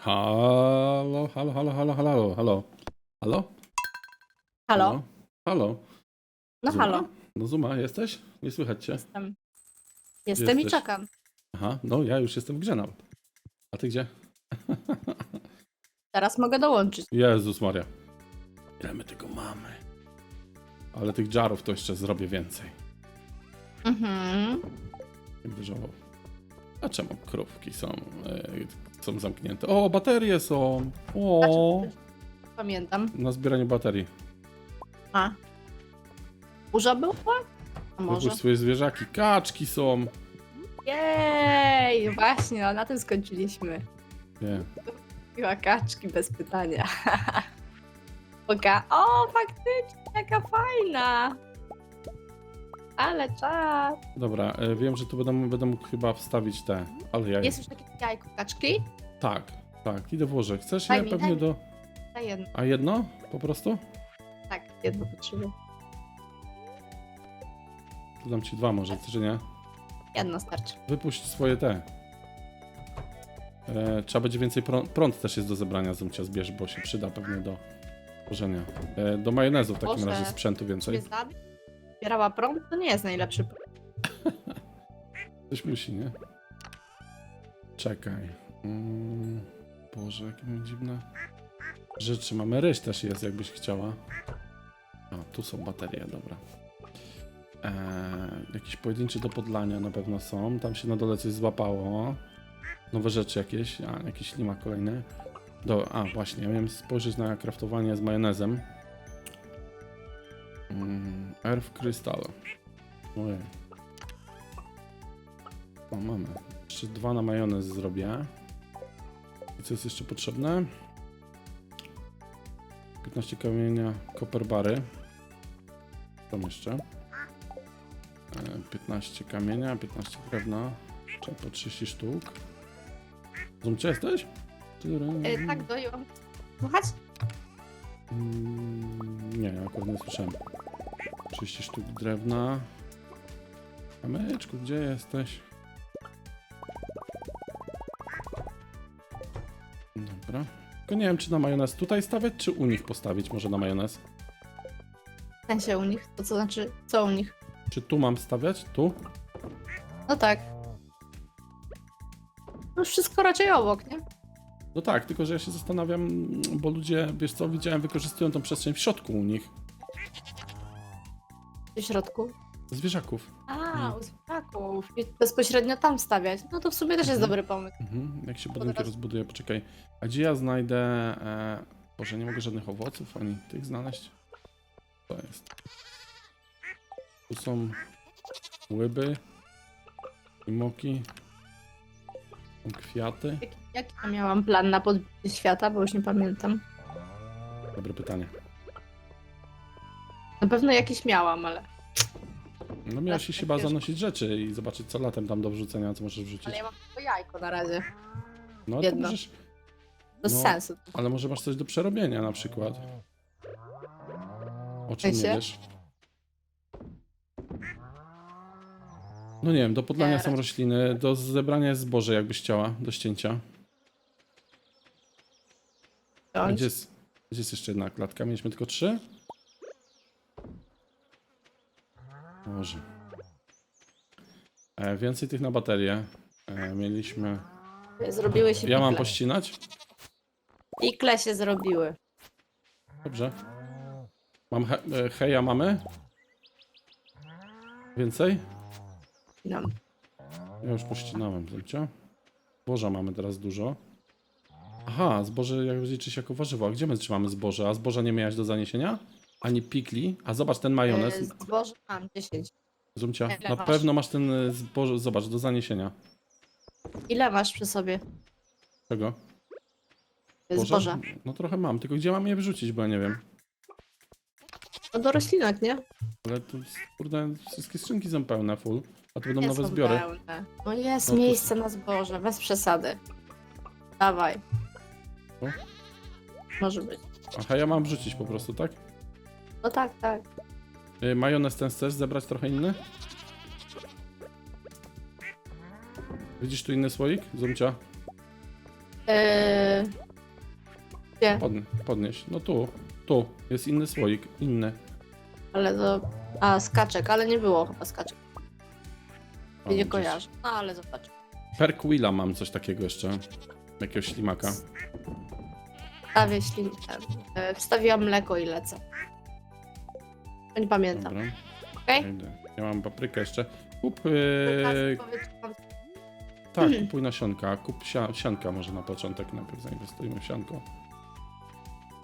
Halo, halo, halo, halo, halo, halo. Halo? Halo? Halo? No Zuma? halo, No Zuma, jesteś? Nie słychać cię. jestem. Jestem i jesteś? czekam. Aha, no ja już jestem w grze nawet. A ty gdzie? Teraz mogę dołączyć. Jezus Maria. Ile my tego mamy? Ale tych jarów to jeszcze zrobię więcej. Mhm. Jakby żałował. A czemu krówki są, e, są zamknięte? O, baterie są! O, Pamiętam. na zbieranie baterii. A. Burza była? A może? Wypuść swoje zwierzaki. Kaczki są. Jej! Właśnie, no, na tym skończyliśmy. Nie. Piła kaczki bez pytania. Oka. O, faktycznie, jaka fajna! Ale czas. Dobra, e, wiem, że tu będę, będę mógł chyba wstawić te, ale ja... Jest już takie jajko kaczki? Tak, tak, idę włożę. Chcesz Daj je mi, pewnie daj do... Na jedno. A jedno? Po prostu? Tak, jedno potrzebuję. To dam ci dwa może, czy nie? Jedno starczy. Wypuść swoje te. E, trzeba będzie więcej prąd, prąd też jest do zebrania, Zumcia zbierz, bo się przyda pewnie do tworzenia. E, do majonezu w takim Boże. razie sprzętu więcej. Zabić? Zbierała prąd? To nie jest najlepszy prąd. Coś musi, nie? Czekaj. Mm, Boże, jakie mamy dziwne rzeczy. Mamy ryż też jest, jakbyś chciała. O, tu są baterie, dobra. Eee, jakieś pojedyncze do podlania na pewno są. Tam się na dole coś złapało. Nowe rzeczy jakieś. A, jakiś ślimak kolejny. Do, a, właśnie, ja miałem spojrzeć na kraftowanie z majonezem. Mm, Earth Crystal. Ojej. O, mamy. Jeszcze dwa na majonez zrobię. I co jest jeszcze potrzebne? 15 kamienia, koper bary. Tam jeszcze. E, 15 kamienia, 15 drewna. Czyli po 30 sztuk. Zumcie jesteś? E, tak, dojął. Słuchać? Mm, Nie, ja akurat nie słyszałem. 30 sztuk drewna. Kamyczku, gdzie jesteś? Dobra. Tylko nie wiem, czy na majonez tutaj stawiać, czy u nich postawić może na majonez. W sensie u nich, to co znaczy, co u nich? Czy tu mam stawiać? Tu? No tak. No wszystko raczej obok, nie? No tak, tylko że ja się zastanawiam, bo ludzie, wiesz co, widziałem, wykorzystują tą przestrzeń w środku u nich. W środku. Zwierzaków. A, Mm. u zwierzaków. I bezpośrednio tam stawiać. No to w sumie też jest Mhm. dobry pomysł. Mhm, jak się budynki teraz- rozbuduje, poczekaj. A gdzie ja znajdę... E... Boże, nie mogę żadnych owoców ani tych znaleźć. To jest. Tu są łyby, moki, są kwiaty. Jaki, jaki ja miałam plan na podbicie świata, bo już nie pamiętam. Dobre pytanie. Na pewno jakiś miałam, ale... No miałeś się Tak, chyba zanosić rzeczy i zobaczyć co latem tam do wrzucenia, co możesz wrzucić. Ale ja mam tylko jajko na razie. No to jedno. możesz... Bez No. sensu. Ale może masz coś do przerobienia na przykład. O czym nie wiesz? No nie wiem, do podlania są rośliny, do zebrania jest zboże jakbyś chciała, do ścięcia. Gdzie jest, gdzie jest jeszcze jedna klatka? Mieliśmy tylko trzy? Może. E, więcej tych na baterię. E, mieliśmy... Zrobiły się Ja mam pikle. pościnać? Pikle się zrobiły. Dobrze. Mam he, e, heja mamy? Więcej? No. Ja już pościnałem, wiecie? Zboża mamy teraz dużo. Aha, zboże jak liczy się jako warzywo. A gdzie my trzymamy zboże? A zboża nie miałaś do zaniesienia? Ani pikli? A zobacz ten E, majonez. Zboże mam 10. Zumcia, ile na masz? pewno masz ten e, zboże, zobacz, do zaniesienia. Ile masz przy sobie Czego? zboża? No trochę mam, tylko gdzie mam je wrzucić, bo ja nie wiem. No do roślinek, nie? Ale tu, kurde, wszystkie skrzynki są pełne, full. A tu będą Nie nowe są zbiory. pełne. No jest No to- miejsce na zboże, bez przesady. Dawaj. O. Może być. Aha, ja mam wrzucić po prostu, tak? No tak, tak. Y, Majonez ten chcesz zebrać trochę inny? Widzisz tu inny słoik? Zumcia? Eee... Gdzie? Pod, podnieś. No tu, tu. Jest inny słoik, inny. Ale to... A, skaczek, ale nie było chyba skaczek. O, nie gdzieś. kojarzę. No, ale zobacz. Perk Willa mam coś takiego jeszcze. Jakiegoś ślimaka. Wstawię ślin... e, Wstawiłam mleko i lecę. Nie pamiętam. Dobra. Okej? Idę. Ja mam paprykę jeszcze. Kup. Teraz Yy, powiedz, mam- tak, Mhm. kupuj nasionka. Kup sia, sianka może na początek. Najpierw zainwestujmy w sianko.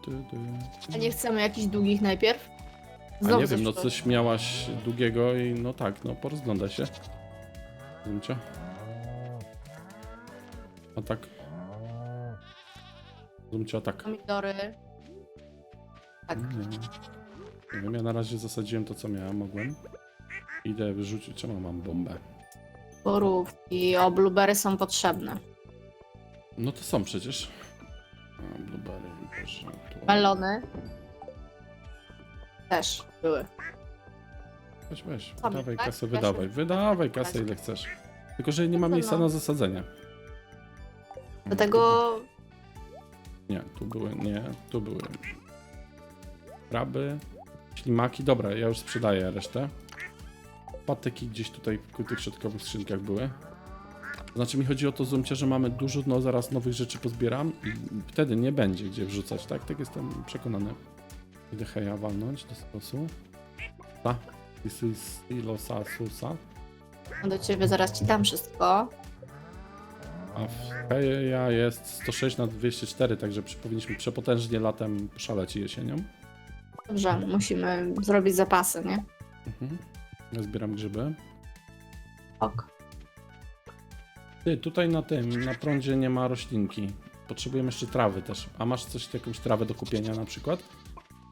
Ty, ty. A nie chcemy jakichś długich najpierw? A nie wiem, no coś miałaś długiego i no tak, no porozgląda się. Zumcia. A tak. Zumcia tak. Pomidory. Tak. Nie, nie wiem, ja na razie zasadziłem to, co miałem, mogłem. Idę wyrzucić, czemu mam bombę? Borówki. O, blueberry są potrzebne. No to są przecież. A, blueberry, boże. Tu. Melony. Też były. Weź, weź, Mamy, wydawaj tak? kasę, wydawaj, wydawaj kasę ile chcesz. Tylko, że nie ma No to miejsca no. na zasadzenie. Dlatego Nie, tu były, nie, tu były. Kraby, ślimaki, dobra, ja już sprzedaję resztę. Patyki gdzieś tutaj w tych środkowych skrzynkach były. Znaczy mi chodzi o to, Zumcie, że mamy dużo, no zaraz nowych rzeczy pozbieram i wtedy nie będzie gdzie wrzucać, tak? Tak jestem przekonany. Idę heja walnąć do stosu. Ta, silosa, susa. do ciebie zaraz ci dam wszystko. A w heja jest 106 na 204, także powinniśmy przepotężnie latem szaleć jesienią. Dobrze, musimy zrobić zapasy, nie? Mhm. Ja zbieram grzyby. Ok. Ty, tutaj na tym, na prądzie nie ma roślinki. Potrzebujemy jeszcze trawy też. A masz coś, jakąś trawę do kupienia na przykład?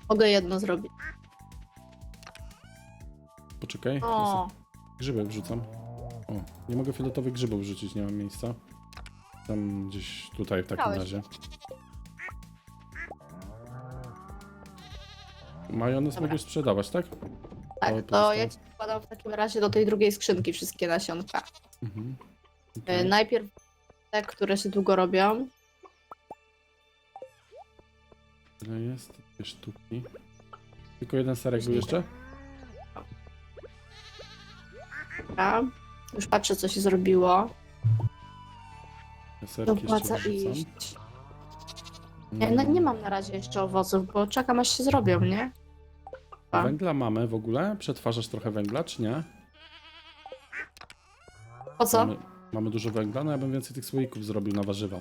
Mogę jedno zrobić. Poczekaj. O, Grzyby wrzucam. O, nie mogę fioletowych grzybów wrzucić, nie mam miejsca. Tam gdzieś tutaj w takim Dałeś. razie. Majonez Dobra. sprzedawać, tak? tak, to to ja zostało. ci wkładam w takim razie do tej drugiej skrzynki wszystkie nasionka. Mhm. E, Okej. Najpierw te, które się długo robią. Tyle jest, dwie sztuki. Tylko jeden serek był jeszcze? Dobra. Już patrzę, co się zrobiło. Ja serki Dopłaca jeszcze wrzucam. iść. Nie, no, nie mam na razie jeszcze owoców, bo czekam aż się zrobią, nie? Węgla mamy w ogóle? Przetwarzasz trochę węgla, czy nie? Po co? Mamy, mamy dużo węgla, no ja bym więcej tych słoików zrobił na warzywa.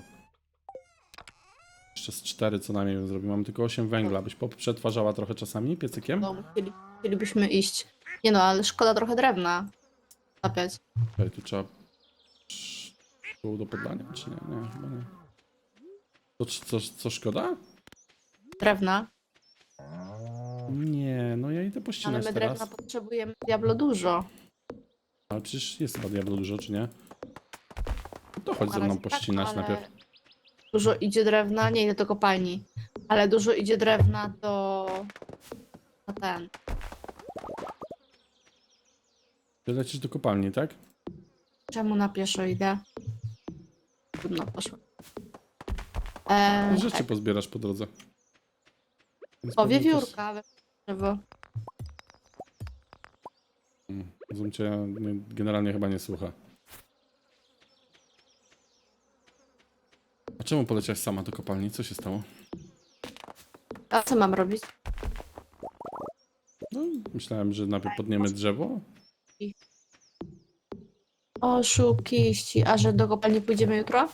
Jeszcze z cztery co najmniej bym zrobił. Mamy tylko 8 węgla. Byś przetwarzała trochę czasami piecykiem? No, chcieli, chcielibyśmy iść. Nie no, ale szkoda trochę drewna. Zapiać. Okej, tu trzeba... Było do podlania, czy nie? Nie, chyba nie. To co, co szkoda? Drewna. Nie, no ja idę Ale pościnać my teraz. drewna potrzebujemy diablo dużo. Ale przecież jest chyba diablo dużo, czy nie? To chodź ze mną razie tak, pościnać ale najpierw. Dużo idzie drewna, nie idę do kopalni, ale dużo idzie drewna do... na ten. Ty lecisz do kopalni, tak? Czemu na pieszo idę? Trudno, poszło. Eee, Rzeczy tak. pozbierasz po drodze. Więc O, pewnie wiewiórka. Drzewo. Mm, Zumcie nie- generalnie chyba nie słucha. A czemu poleciałaś sama do kopalni? Co się stało? A co mam robić? No, myślałem, że najpierw podniemy drzewo. Oszukiści. A że do kopalni pójdziemy jutro?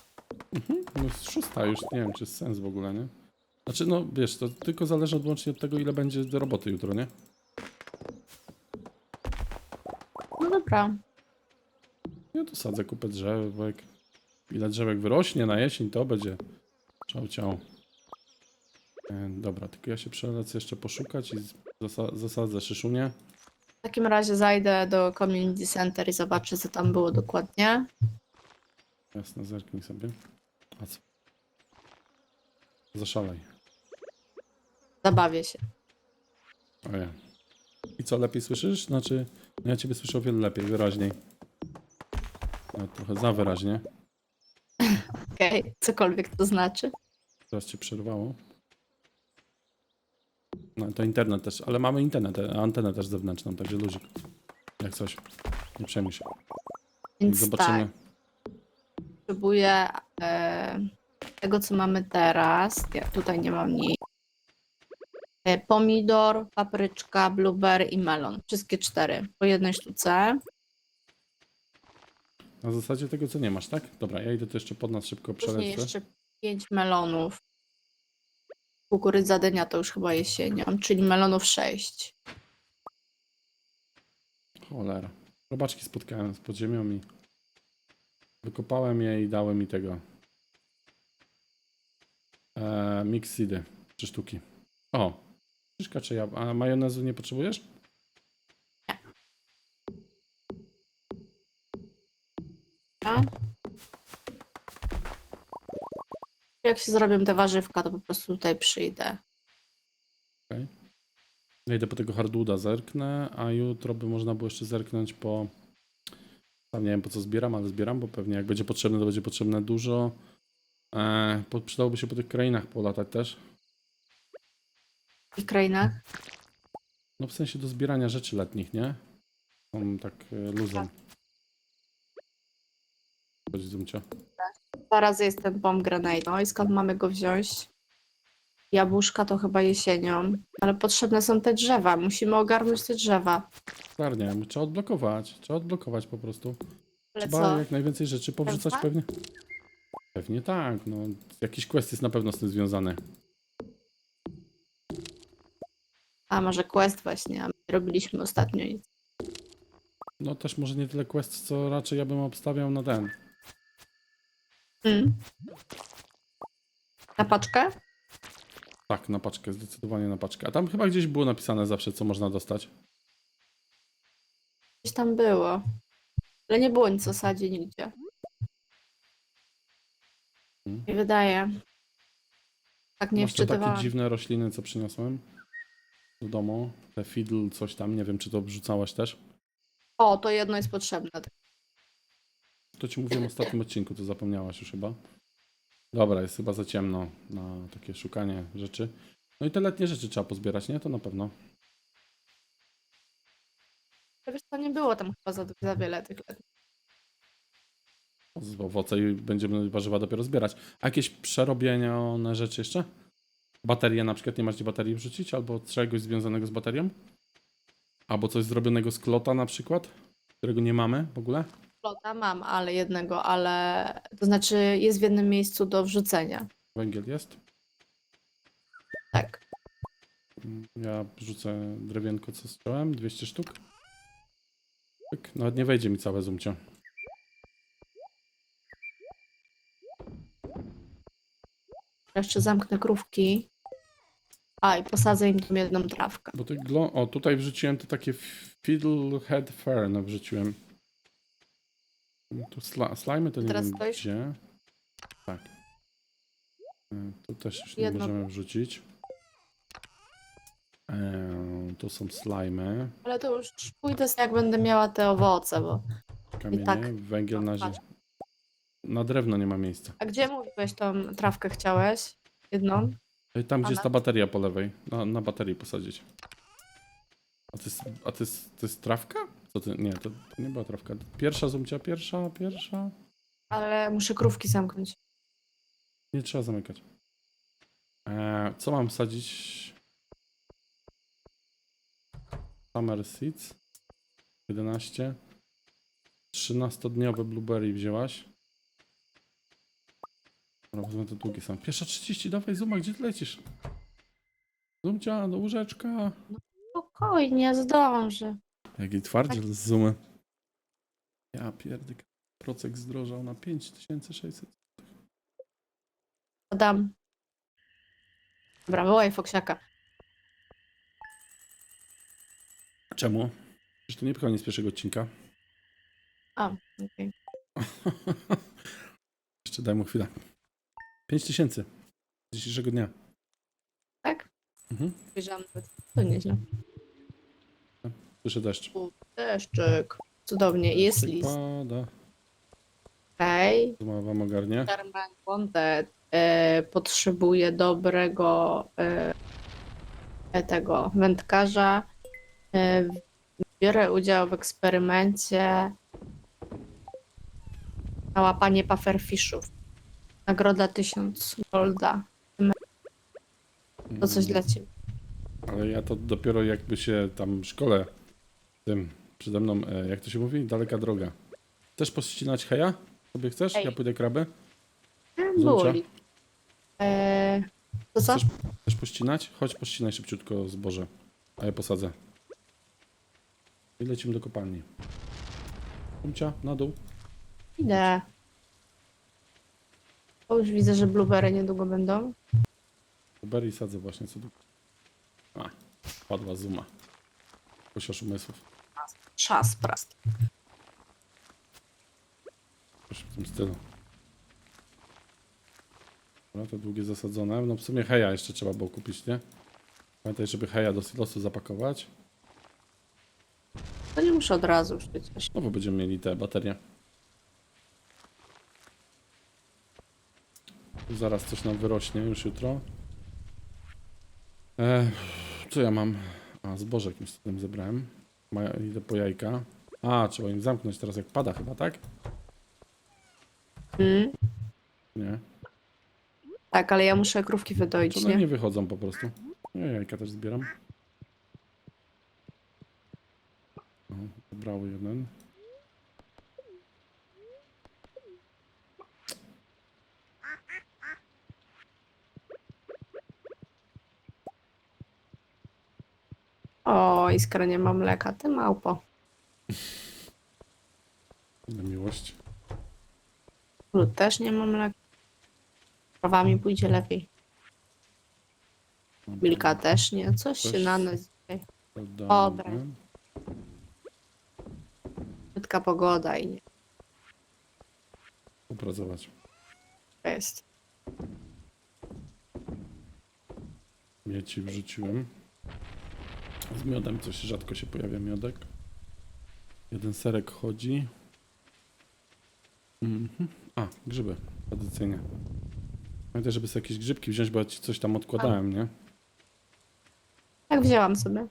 Mhm, no jest szósta już, nie wiem, czy jest sens w ogóle, nie? Znaczy, no wiesz, to tylko zależy odłącznie od tego, ile będzie do roboty jutro, nie? No dobra. Ja tu sadzę kupę drzewek. Ile drzewek wyrośnie na jesień, to będzie ciao, ciao. E, dobra, tylko ja się przelecę jeszcze poszukać i zasa zasadzę szyszunie. W takim razie zajdę do community center i zobaczę, co tam było dokładnie. Jasne, zerknij sobie. A co? Zaszalej. Zabawię się. Ojej. I co, lepiej słyszysz? Znaczy, no ja ciebie słyszę o wiele lepiej, wyraźniej. Nawet trochę za wyraźnie. Okej, cokolwiek to znaczy. Teraz cię przerwało. No to internet też, ale mamy internet, e, antenę też zewnętrzną, także luzik. Jak coś. Nie przejmuj się. Więc Zobaczymy. tak, potrzebuję e, tego, co mamy teraz. Ja tutaj nie mam nic. E, pomidor, papryczka, blueberry i melon. Wszystkie cztery po jednej sztuce. Na zasadzie tego, co nie masz, tak? Dobra, ja idę tu jeszcze pod nas szybko Później przelecę. jeszcze pięć melonów. Kukurydza, dynia to już chyba jesienią, czyli melonów sześć. Cholera. Robaczki spotkałem z podziemią i wykopałem je i dałem mi tego. Eee, mix seedy. Trzy sztuki. O! Szyszka czy ja? A majonezu nie potrzebujesz? A? Jak się zrobią te warzywka, to po prostu tutaj przyjdę. Ja idę po tego hardwooda zerknę, a jutro by można było jeszcze zerknąć po... Tam nie wiem po co zbieram, ale zbieram, bo pewnie jak będzie potrzebne, to będzie potrzebne dużo. Eee, przydałoby się po tych krainach polatać też. Tych krainach. No w sensie do zbierania rzeczy letnich, nie? Są tak e, luzem. Chodź Zumcia. Dwa razy jest ten pomegranate. No i skąd mamy go wziąć? Jabłuszka to chyba jesienią. Ale potrzebne są te drzewa. Musimy ogarnąć te drzewa. Czarnie, trzeba odblokować. Trzeba odblokować po prostu. Ale Trzeba co? jak najwięcej rzeczy powrzucać pewnie. Pewnie tak, no. Jakiś quest jest na pewno z tym związany. A może quest właśnie, a my robiliśmy ostatnio nic. No też może nie tyle quest, co raczej ja bym obstawiał na ten. Mm. Na paczkę? Tak, na paczkę, zdecydowanie na paczkę. A tam chyba gdzieś było napisane zawsze, co można dostać. Gdzieś tam było. Ale nie było nic o sadzie nigdzie. Mm. Nie wydaje. Tak nie Masz te takie wczytywałam. dziwne rośliny, co przyniosłem do domu. Te fiddle, coś tam, nie wiem, czy to wrzucałaś też. O, to jedno jest potrzebne. To ci mówiłem w ostatnim odcinku, to zapomniałaś już chyba. Dobra, jest chyba za ciemno na takie szukanie rzeczy. No i te letnie rzeczy trzeba pozbierać, nie? To na pewno. Wiesz, to nie było tam chyba za, za wiele tych. Z owoce i będziemy warzywa dopiero zbierać. A jakieś przerobione rzeczy jeszcze? Baterie na przykład, nie masz gdzie baterii wrzucić? Albo czegoś związanego z baterią? Albo coś zrobionego z klota na przykład? Którego nie mamy w ogóle? Flota mam, ale jednego, ale to znaczy jest w jednym miejscu do wrzucenia. Węgiel jest? Tak. Ja rzucę drewienko, co strzałem, 200 sztuk. Tak, nawet nie wejdzie mi całe zoomcie. Jeszcze zamknę krówki. A, i posadzę im tam jedną trawkę. Bo ty glo... O, tutaj wrzuciłem to takie Fiddlehead Fern wrzuciłem. Tu sla... slimy to nie Teraz wiem stoisz? gdzie. Tak. E, Tu też już nie Jedno- możemy wrzucić. E, tu są slimy. Ale to już pójdę jak będę miała te owoce, bo... Kamienie, tak. węgiel na zie... Na drewno nie ma miejsca. A gdzie mówiłeś tą trawkę chciałeś? Jedną? E, Tam, gdzie jest ta bateria po lewej. Na, na baterii posadzić. A to jest, a to jest, to jest trawka? Co ty? Nie, to, to nie była trawka. Pierwsza zoomcia, pierwsza, pierwsza. Ale muszę krówki zamknąć. Nie trzeba zamykać. Eee, co mam sadzić? Summer Seeds. 11. 13-dniowe blueberry wzięłaś. Dobra, wezmę te długie są. Pierwsza 30, dawaj Zuma, gdzie ty lecisz? Zumcia, do łóżeczka. Spokojnie, zdążę. Jaki twardziel z Zumy. Ja pierdyk. Procek zdrożał na 5600. Dam. Dobra, wołaj Foksiaka. Czemu? Przecież to nie koniec pierwszego odcinka. A, okej. Jeszcze daj mu chwilę. 5000 z dzisiejszego dnia. Tak? Mhm. Nawet. To nieźle. Słyszę deszcz. U, Deszczyk. Cudownie. I jest list. Pada. Okej. Zuma wam ogarnie. Wanted e, potrzebuje dobrego e, e, tego wędkarza. E, biorę udział w eksperymencie na łapanie pufferfishów. Nagroda 1000 golda. To coś dla ciebie. Ale ja to dopiero jakby się tam szkole tym przede mną, e, jak to się mówi? Daleka droga. Chcesz pościnać heja? Sobie chcesz? Hej. Ja pójdę kraby. Było Zucia? li. E, to co? Chcesz, chcesz pościnać? Chodź pościnaj szybciutko zboże, a ja posadzę. I lecimy do kopalni. Kumcia, na dół. Idę. O, już widzę, że blueberry niedługo będą. Berry sadzę właśnie co do... A, padła zuma. Posiasz umysłów. Czas prast. Coś w tym stylu. Dobra, to długie zasadzone. No w sumie heja jeszcze trzeba było kupić, nie? Pamiętaj, żeby heja do silosu zapakować. To nie muszę od razu już przecież. No bo będziemy mieli te baterie. Tu Zaraz coś nam wyrośnie już jutro. E, co ja mam? A, zboże jakimś cudem zebrałem. Ma, idę po jajka. A, trzeba im zamknąć teraz jak pada chyba, tak? Mm. Nie. Tak, ale ja muszę krówki Czy wydoić, one nie? nie wychodzą po prostu? Ja jajka też zbieram. O, zebrały jeden. O, Iskra nie ma mleka, ty małpo. Na miłość. Lud też nie ma mleka. Krowami pójdzie lepiej. Milka też nie. Coś się Też- na nas dzisiaj. Dobra. Dobra. Brzydka pogoda i nie Upracować. jest. Mieci wrzuciłem. Z miodem coś rzadko się pojawia miodek. Jeden serek chodzi. Mhm. A, grzyby. Tradycyjnie. Pamiętaj, żeby sobie jakieś grzybki wziąć, bo ja ci coś tam odkładałem, nie? Tak wzięłam sobie.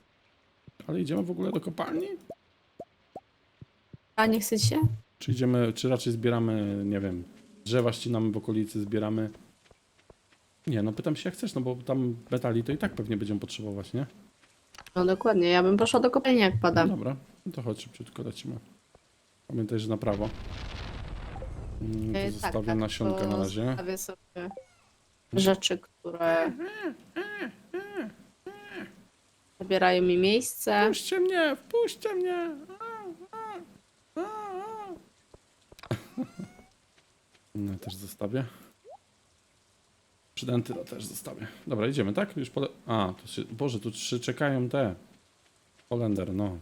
Ale idziemy w ogóle do kopalni? A nie chce się? Czy idziemy, czy raczej zbieramy, nie wiem, drzewa ścinamy w okolicy, zbieramy... Nie, no pytam się jak chcesz, no bo tam metali to i tak pewnie będziemy potrzebować, nie? No dokładnie, ja bym poszła do kopalni jak pada. Dobra, no to chodź szybciutko lecimy. Pamiętaj, że na prawo. Mm, E, To zostawię nasionkę to na razie. Zostawię sobie rzeczy, które zabierają mi miejsce. Wpuśćcie mnie, wpuśćcie mnie! A, a, a, a. No też zostawię. Przydęty to też zostawię. Dobra, idziemy, tak? Już pole... A, tu się... Boże, tu trzy czekają te. Holender, no.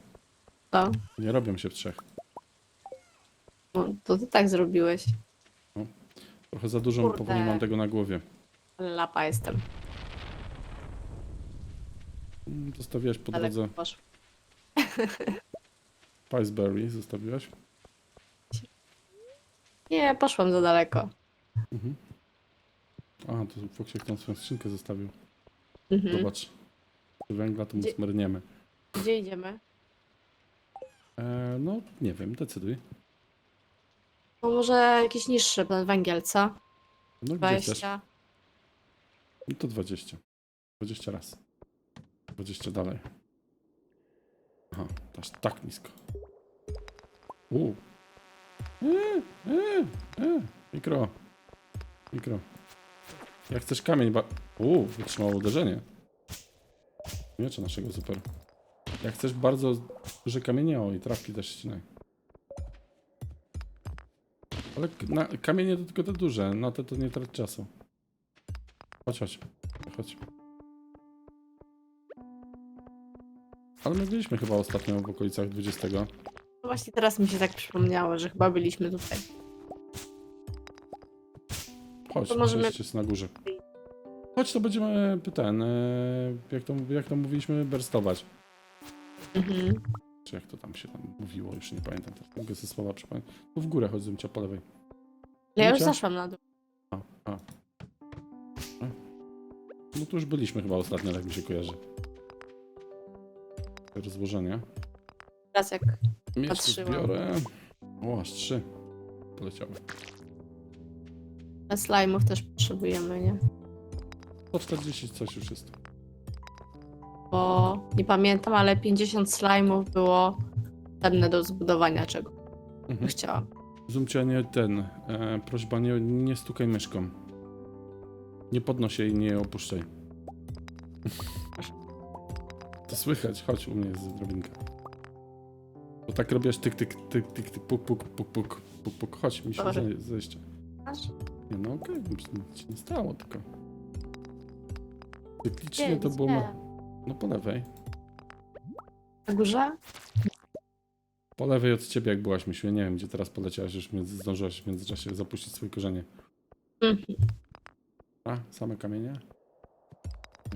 To, Nie robią się w trzech. no, to ty tak zrobiłeś. Trochę za dużo Kurde. powoli mam tego na głowie. Lapa jestem. Zostawiłaś po Ale drodze poszło. Piceberry, zostawiłaś? Nie, poszłam za daleko. Mhm. A, to Foksiek tam swoją skrzynkę zostawił. Mhm. Zobacz. Czy węgla to mu Gdzie- smyrniemy. Gdzie idziemy? E, no, nie wiem, decyduj. No może jakiś niższy ten węgiel, co? No gdzie chcesz? 20. No to 20. 20 raz. 20 dalej. Aha, aż tak nisko. U. E, e, e. Mikro. Mikro. Jak chcesz kamień, ba... U, wytrzymało uderzenie. Miecze naszego super. Jak chcesz bardzo duże kamienie, o i trawki też ścinaj. Ale na, kamienie to tylko te duże, na te to nie trać czasu. Chodź, chodź. Chodź. Ale my byliśmy chyba ostatnio w okolicach 20. No właśnie teraz mi się tak przypomniało, że chyba byliśmy tutaj. Chodź, To możemy- jest na górze. Chodź, to będziemy ten, e, jak to, jak to mówiliśmy, berstować. Mhm. Czy jak to tam się tam mówiło, już nie pamiętam teraz. Mogę ze słowa przypomnieć. Tu w górę chodź, cię po lewej. Ja już zeszłam na dół. A, a. A. No tu już byliśmy chyba ostatnio, tak mi się kojarzy. Rozłożenie. Teraz jak Miejsce Patrzyłam. zbiorę. O, aż trzy. Poleciały. Slajmów też potrzebujemy, nie? 140 coś już jest. Bo nie pamiętam, ale 50 slajmów było potrzebne do zbudowania czego Mhm. chciałam. Zumcia nie ten. E, prośba, nie, nie stukaj myszką. Nie podnoś jej, nie opuszczaj. To słychać, chodź u mnie jest drobinka. Bo tak robisz tyk, tyk, tyk, tyk, tyk, puk, puk, puk, puk, puk, puk. Chodź, mi się zej- zejście. Masz? Nie, no okej, nic nic się nie stało, tylko... Cyklicznie to było... Na, no po lewej. Na górze? Po lewej od ciebie jak byłaś, myślę, nie wiem, gdzie teraz poleciałaś, już między, zdążyłaś w międzyczasie zapuścić swoje korzenie. Mhm. A, same kamienie?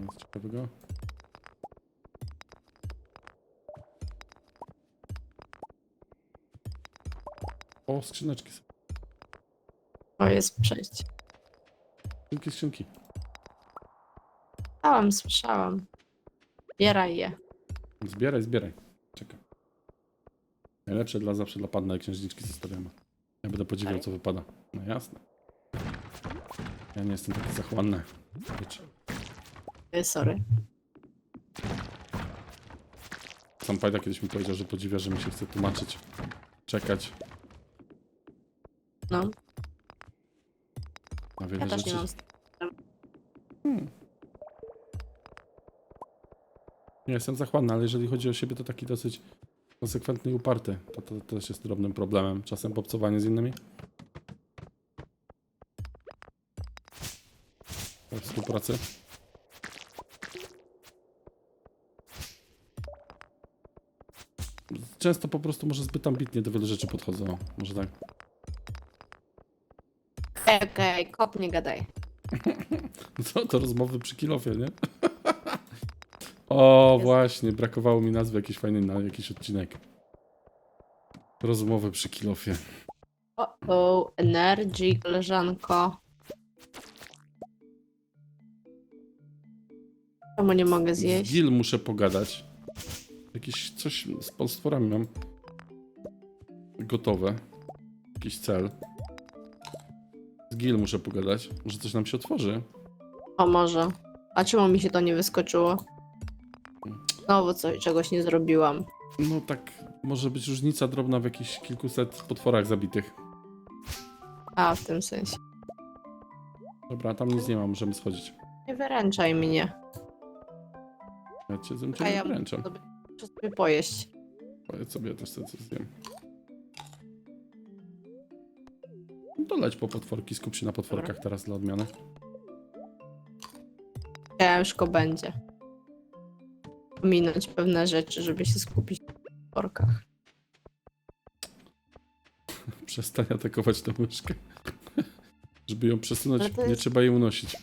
Nic ciekawego. O, skrzyneczki są. O, jest przejście. Skrzynki, skrzynki. Słyszałam, słyszałam. Bieraj je. Zbieraj, zbieraj. Czekaj. Najlepsze dla zawsze dla panny księżniczki zostawiamy. Ja będę podziwiał, co wypada. No jasne. Ja nie jestem taki zachłanny. Y, Sorry. Sam Pajda kiedyś mi powiedział, że podziwia, że mi się chce tłumaczyć. Czekać No, wiele ja też rzeczy. nie mam. Hmm. Nie jestem zachłanny, ale jeżeli chodzi o siebie, to taki dosyć konsekwentny i uparty. To, to, to też jest drobnym problemem. Czasem popcowanie z innymi. We współpracy. Często po prostu może zbyt ambitnie do wielu rzeczy podchodzą. Może tak. Okej, okej, kop nie gadaj. Co to rozmowy przy kilofie, nie? o, właśnie, brakowało mi nazwy jakiejś fajnej na jakiś odcinek. Rozmowy przy kilofie. O, o, energy, koleżanko. Czemu nie mogę Z zjeść? Gil muszę pogadać. Jakieś coś z potworami mam. Gotowe. Jakiś cel. Z Gil muszę pogadać. Może coś nam się otworzy. O, może. A czemu mi się to nie wyskoczyło? Znowu coś, czegoś nie zrobiłam. No tak, może być różnica drobna w jakichś kilkuset potworach zabitych. A, w tym sensie. Dobra, tam nic nie ma, możemy schodzić. Nie wyręczaj mnie. Ja cię zem A ja wręczam. sobie, muszę sobie pojeść. Powiedz sobie też co co zjem. To leć po potworki, skup się na potworkach teraz dla odmiany. Ciężko będzie. Pominąć pewne rzeczy, żeby się skupić na workach. Przestań atakować tę myszkę. Żeby ją przesunąć, Ale to nie jest- trzeba jej unosić.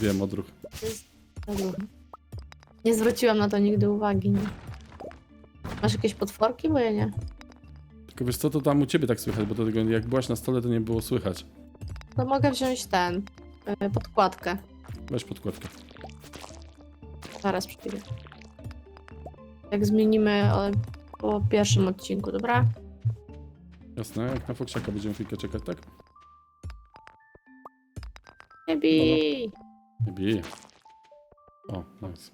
Wiem, odruch. To jest... Nie zwróciłam na to nigdy uwagi. Nie? Masz jakieś potworki? Bo ja nie. Tylko wiesz co, to tam u ciebie tak słychać, bo to tego, jak byłaś na stole, to nie było słychać. To mogę wziąć ten. y, podkładkę. Weź podkładkę. Zaraz przyjdę. Jak zmienimy o, po pierwszym odcinku, dobra? Jasne, jak na Foksiaka będziemy chwilkę czekać, tak? Nie bij! Nie bije. O, nice.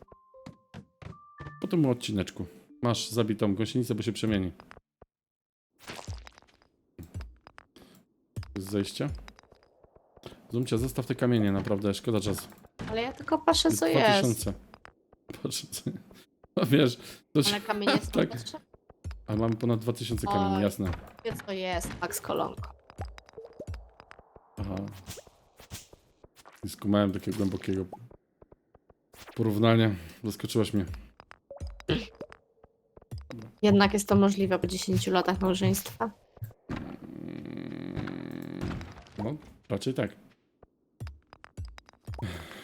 Po tym odcineczku. Masz zabitą gąsienicę, bo się przemieni. To jest zejście. Zostaw te kamienie, naprawdę, szkoda czasu. Ale ja tylko patrzę, co Dwa jest. tysiące. Patrz, co... No wiesz, to się... Ale kamienie są Tak. A mamy ponad 2000 kamieni, jasne. Wie, co jest, Max Kolonko. Aha. Nie skumałem takiego głębokiego porównania. Zaskoczyłaś mnie. Jednak jest to możliwe po 10 latach małżeństwa. Mm, No, raczej tak.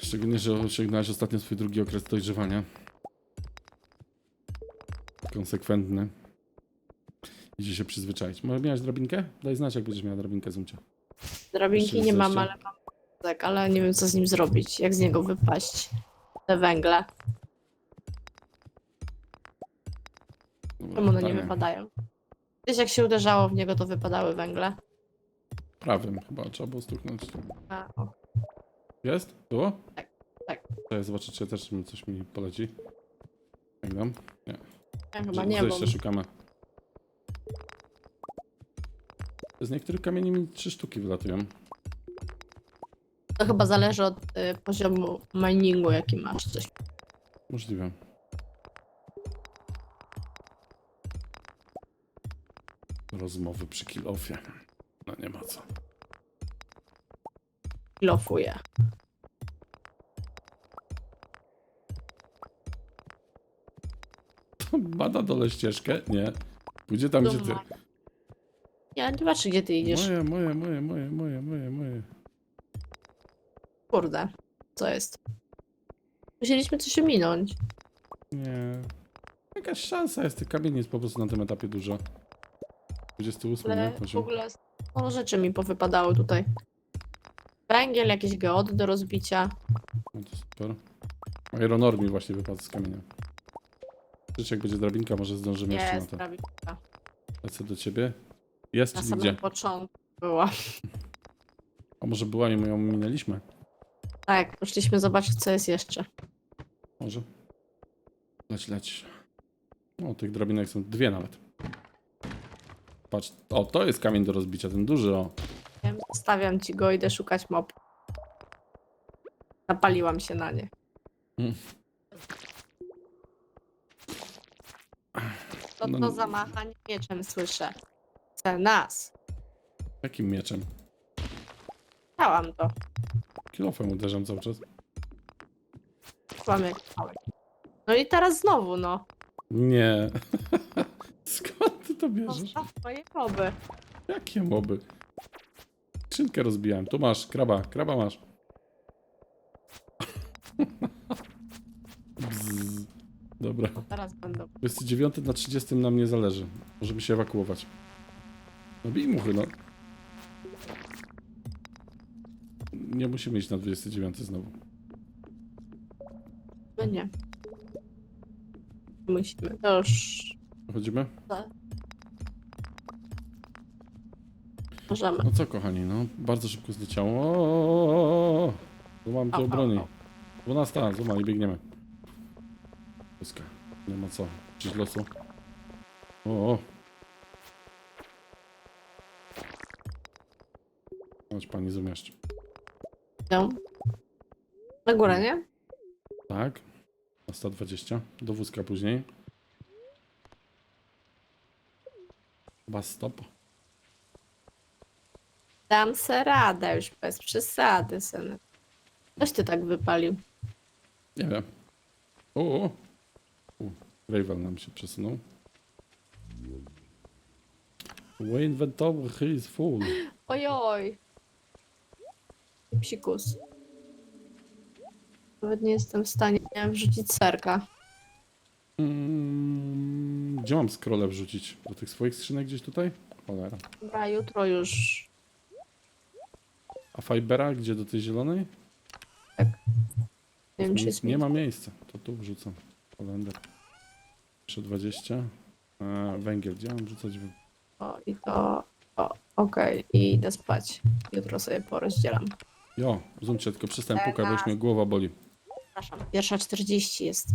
Szczególnie, że osiągnąłeś ostatnio swój drugi okres dojrzewania. Konsekwentny. Idzie się przyzwyczaić. Może miałeś drabinkę? Daj znać, jak będziesz miała drabinkę, Zumcia. Drabinki nie mam, ale mam wózek, ale nie wiem co z nim zrobić. Jak z niego wypaść. Te węgle. Czemu one nie wypadają? Gdzieś jak się uderzało w niego, to wypadały węgle. Prawym chyba trzeba było stuknąć. A. Jest? Było? Tak, tak. To ja zobaczę, czy też mi coś mi poleci. Jak dam? Nie. Ja chyba Co nie, bo jeszcze szukamy? Z niektórych kamieni mi trzy sztuki wylatują. to chyba zależy od y, poziomu miningu, jaki masz. Coś. Możliwe. Rozmowy przy kilofie. No nie ma co. Kilofuje. Bada dole ścieżkę? Nie. Pójdzie tam, gdzie ty. Ja nie patrzę, gdzie ty idziesz. Moje, moje, moje, moje, moje, moje, moje. Kurde. Co jest? Musieliśmy coś minąć. Nie. Jakaś szansa jest, tych kamieni jest po prostu na tym etapie dużo. 28, Ale nie? w Poziom. ogóle sporo rzeczy mi powypadały tutaj. Węgiel, jakieś geody do rozbicia. No to super. Iron Ore mi właśnie wypadł z kamienia. Przecież jak będzie drabinka, może zdążymy jeszcze na Jest, to. drabinka. Lecę do ciebie. Jest Na czy samym gdzie? początku była. A może była i my ją minęliśmy? Tak, poszliśmy zobaczyć, co jest jeszcze. Może. Leć, leć. O, tych drabinek są dwie nawet. Patrz, o, to jest kamień do rozbicia, ten duży, o. Wiem, Stawiam ci go, idę szukać mop. Napaliłam się na nie. Mm. To No to nie- zamachanie mieczem słyszę. Chce nas. Jakim mieczem? Chciałam to. Kilofem uderzam cały czas. Kłamie kawałek. No i teraz znowu, no. Nie. To bierzesz? Moje moby. Jakie moby? Skrzynkę rozbijałem. Tu masz, kraba, kraba masz. Bzz. Dobra. Teraz będą. 29 na 30 nam nie zależy. Możemy się ewakuować. No bij muchy, no. Nie musimy iść na 29 znowu. No nie. Musimy. To już Chodzimy? Możemy. No co, kochani, no. Bardzo szybko zleciało. Złamam tu Au, au, broni. au. 12, złamam i biegniemy. Wszystko. Nie ma co. Czyś losu. O, o. Chodź pani zumieszcz. No. Na górę, nie? Tak. Na 120. Do wózka później. Chyba stop. Dam se radę już bez przesady, synek. Coś ty tak wypalił. Nie wiem. O, o. U, Ravel nam się przesunął. Way inventory is full. Ojoj. Psikus. Nawet nie jestem w stanie wrzucić serka. Mm, gdzie mam scrolle wrzucić? Do tych swoich skrzynek gdzieś tutaj? Cholera. Dobra, jutro już. A Fibera gdzie do tej zielonej? Nie wiem, czy nie, jest nie ma miejsca. To tu wrzucam. Holender. Jeszcze 20. E, węgiel. Gdzie mam wrzucać? w- O, i to. O, okej. I idę spać. Jutro sobie porozdzielam. Jo, zoomcie, tylko przestań pukać, bo już mnie głowa boli. Przepraszam. Pierwsza 40 jest.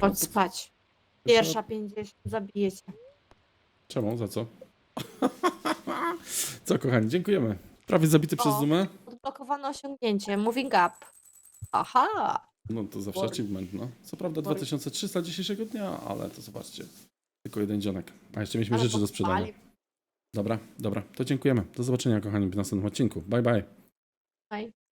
Chodź spać. Pierwsza 50 zabijecie. Czemu? Za co? Co, kochani, dziękujemy. Prawie zabity przez O. Zoomę. Odblokowano osiągnięcie. Moving up. Aha. No to zawsze Bory. achievement, no. Co prawda Bory. 2300 dzisiejszego dnia, ale to zobaczcie. Tylko jeden dzionek. A jeszcze mieliśmy Ale rzeczy do sprzedania. Dobra, dobra. To dziękujemy. Do zobaczenia, kochani, w następnym odcinku. Bye, bye. Bye.